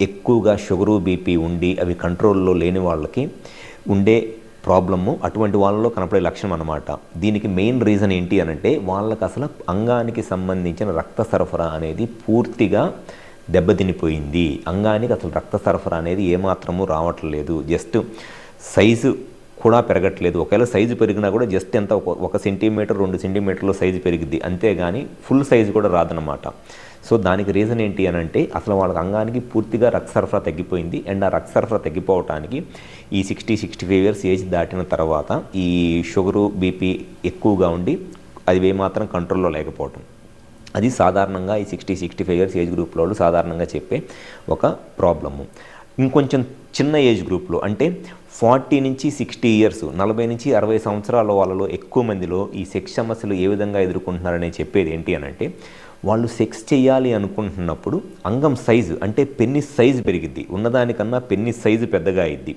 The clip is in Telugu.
ఎక్కువగా షుగరు బీపీ ఉండి అవి కంట్రోల్లో లేని వాళ్ళకి ఉండే ప్రాబ్లము అటువంటి వాళ్ళలో కనపడే లక్షణం అనమాట దీనికి మెయిన్ రీజన్ ఏంటి అనంటే వాళ్ళకి అసలు అంగానికి సంబంధించిన రక్త సరఫరా అనేది పూర్తిగా దెబ్బతినిపోయింది. అంగానికి అసలు రక్త సరఫరా అనేది ఏమాత్రము రావట్లేదు. జస్ట్ సైజు కూడా పెరగట్లేదు. ఒకవేళ సైజు పెరిగినా కూడా జస్ట్ ఎంత ఒక ఒక సెంటీమీటర్ రెండు సెంటీమీటర్ల సైజు పెరిగిద్ది. అంతేగాని ఫుల్ సైజు కూడా రాదనమాట సో దానికి రీజన్ ఏంటి అని అంటే అసలు వాళ్ళకి అంగానికి పూర్తిగా రక్త సరఫరా తగ్గిపోయింది. అండ్ ఆ రక్త సరఫరా తగ్గిపోవటానికి ఈ sixty sixty five years age దాటిన తర్వాత ఈ షుగరు బీపీ ఎక్కువగా ఉండి అది ఏమాత్రం కంట్రోల్లో లేకపోవటం. అది సాధారణంగా ఈ sixty sixty five years age గ్రూప్లో వాళ్ళు సాధారణంగా చెప్పే ఒక ప్రాబ్లము. ఇంకొంచెం చిన్న ఏజ్ గ్రూప్లో అంటే ఫార్టీ నుంచి సిక్స్టీ ఇయర్స్ నలభై నుంచి అరవై సంవత్సరాల వాళ్ళలో ఎక్కువ మందిలో ఈ సెక్స్ సమస్యలు ఏ విధంగా ఎదుర్కొంటున్నారని చెప్పేది ఏంటి అని అంటే వాళ్ళు సెక్స్ చేయాలి అనుకుంటున్నప్పుడు అంగం సైజు అంటే పెన్నిస్ సైజు పెరిగిద్ది. ఉన్నదానికన్నా పెన్నిస్ సైజు పెద్దగా అయింది